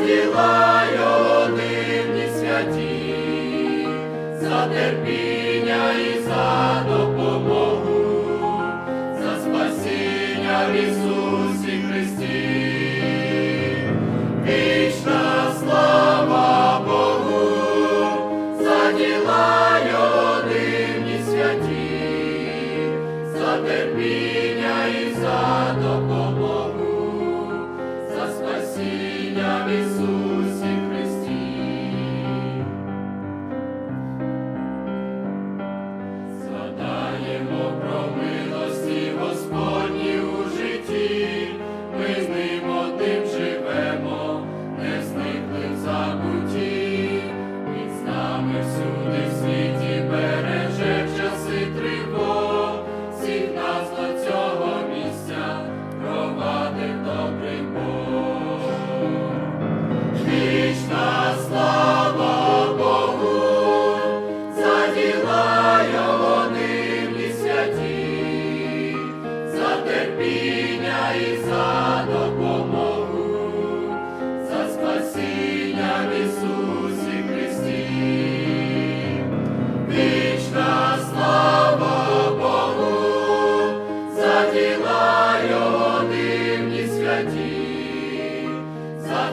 діла його дивні святі, за терпіння і за допомогу, за спасіння в Ісусі Христі, вічна слава Богу, за діла його дивні святі, за терпіння і за допомогу. нами всюди в світі береже часи тривог, всіх нас до цього місця провадив добрий Вічна слава Богу, за діла його святі, за терпіння і за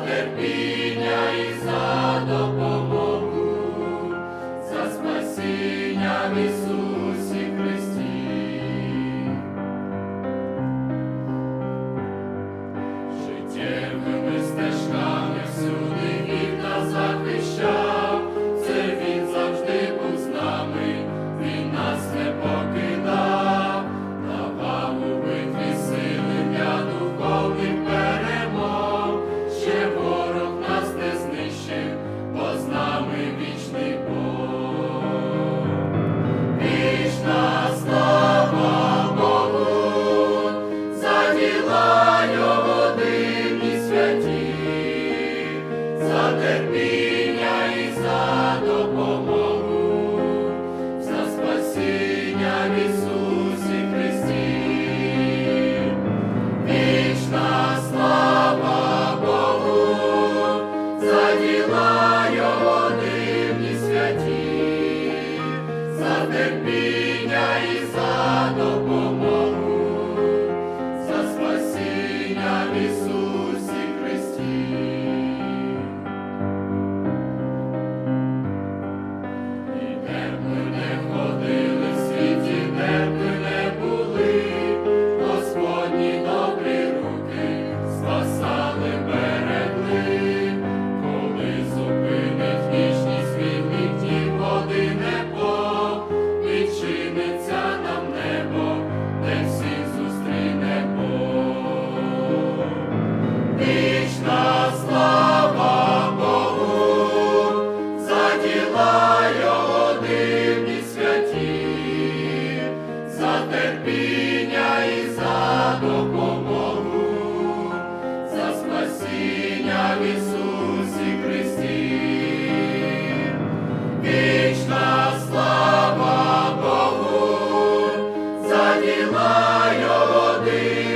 let me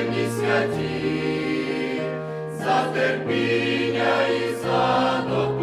дні святі, за терпіння і за добро.